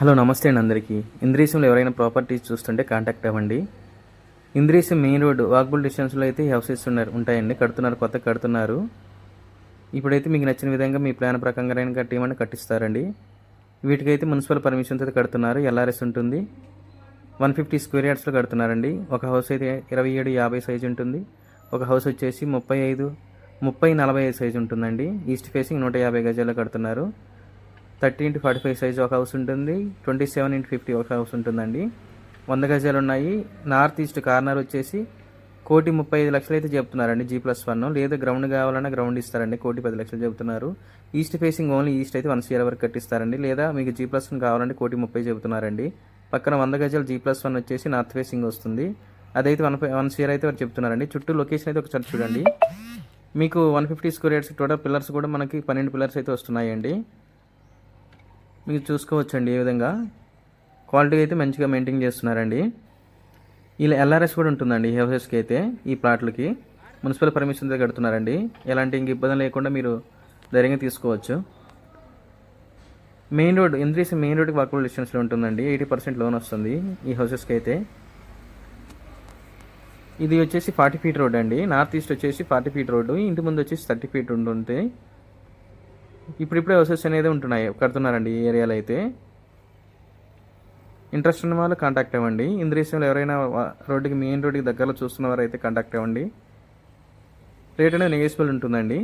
Hello నమస్తే అండి అందరికీ. ఇంద్రీశంలో ఎవరైనా ప్రాపర్టీస్ చూస్తుంటే కాంటాక్ట్ అవ్వండి. ఇంద్రీశం మెయిన్ రోడ్ వాక్బుల్ డిస్టెన్స్లో అయితే హౌసెస్ ఉన్నారు ఉంటాయండి. కడుతున్నారు కొత్త కడుతున్నారు. ఇప్పుడైతే మీకు నచ్చిన విధంగా మీ ప్లాన్ ప్రకారంగా కట్టేయమని కట్టిస్తారండి. వీటికైతే మున్సిపల్ పర్మిషన్తో అయితే కడుతున్నారు ఎల్ఆర్ఎస్ ఉంటుంది. వన్ ఫిఫ్టీ స్క్వేర్ యార్డ్స్లో కడుతున్నారండి. ఒక హౌస్ అయితే ఇరవై ఏడు యాభై సైజు ఉంటుంది. ఒక హౌస్ వచ్చేసి ముప్పై ఐదు ముప్పై నలభై ఐదు సైజు ఉంటుందండి. ఈస్ట్ ఫేసింగ్ నూట యాభై గజాల్లో కడుతున్నారు. Thirty into forty five size ఒక హౌస్ ఉంటుంది. ట్వంటీ సెవెన్ ఇంటూ ఫిఫ్టీ ఒక హౌస్ ఉంటుందండి. వంద గజాలు ఉన్నాయి. నార్త్ ఈస్ట్ కార్నర్ వచ్చేసి కోటి ముప్పై ఐదు లక్షలు అయితే చెప్తున్నారండి జీ ప్లస్ వన్. లేదు గ్రౌండ్ కావాలన్నా గ్రౌండ్ ఇస్తారండి. కోటి పది లక్షలు చెబుతున్నారు ఈస్ట్ ఫేసింగ్ ఓన్లీ ఈస్ట్ అయితే వన్ సీఆర్ వరకు కట్టిస్తారండి. లేదా మీకు జీ ప్లస్ వన్ కావాలంటే కోటి ముప్పై చెబుతున్నారండి పక్కన వంద గజాలు జీ ప్లస్ వన్ వచ్చేసి నార్త్ ఫేసింగ్ వస్తుంది. అదైతే వన్ వన్ సీఆర్ అయితే వారు చెప్తున్నారండి. చుట్టూ లొకేషన్ అయితే ఒకసారి చూడండి. మీకు one fifty square yards total pillars కూడా మనకి పన్నెండు పిల్లర్స్ అయితే వస్తున్నాయండి. మీకు చూసుకోవచ్చండి ఏ విధంగా. క్వాలిటీ అయితే మంచిగా మెయింటైన్ చేస్తున్నారండి. ఇలా ఎల్ఆర్ఎస్ కూడా ఉంటుందండి ఈ హౌసెస్కి అయితే ఈ ప్లాట్లకి. మున్సిపల్ పర్మిషన్తో కడుతున్నారండి. ఎలాంటి ఇంక ఇబ్బంది లేకుండా మీరు ధైర్యంగా తీసుకోవచ్చు. మెయిన్ రోడ్ ఇంద్రీస్ మెయిన్ రోడ్కి వాకబుల్ డిస్టెన్స్లో ఉంటుందండి. ఎయిటీ పర్సెంట్ లోన్ వస్తుంది ఈ హౌసెస్కి అయితే. ఇది వచ్చేసి ఫార్టీ ఫీట్ రోడ్ అండి. నార్త్ ఈస్ట్ వచ్చేసి ఫార్టీ ఫీట్ రోడ్డు. ఇంటి ముందు వచ్చేసి థర్టీ ఫీట్ ఉంటుంది ఇప్పుడిప్పుడే హౌసెస్ అనేది ఉంటున్నాయి. కడుతున్నారండి ఈ ఏరియాలో అయితే. ఇంట్రెస్ట్ ఉన్న వాళ్ళు కాంటాక్ట్ అవ్వండి. ఇంద్రీసంలో ఎవరైనా రోడ్డుకి మెయిన్ రోడ్డుకి దగ్గరలో చూస్తున్న వారు అయితే కాంటాక్ట్ అవ్వండి. రేట్ అనేది నెగోషియబుల్ ఉంటుందండి.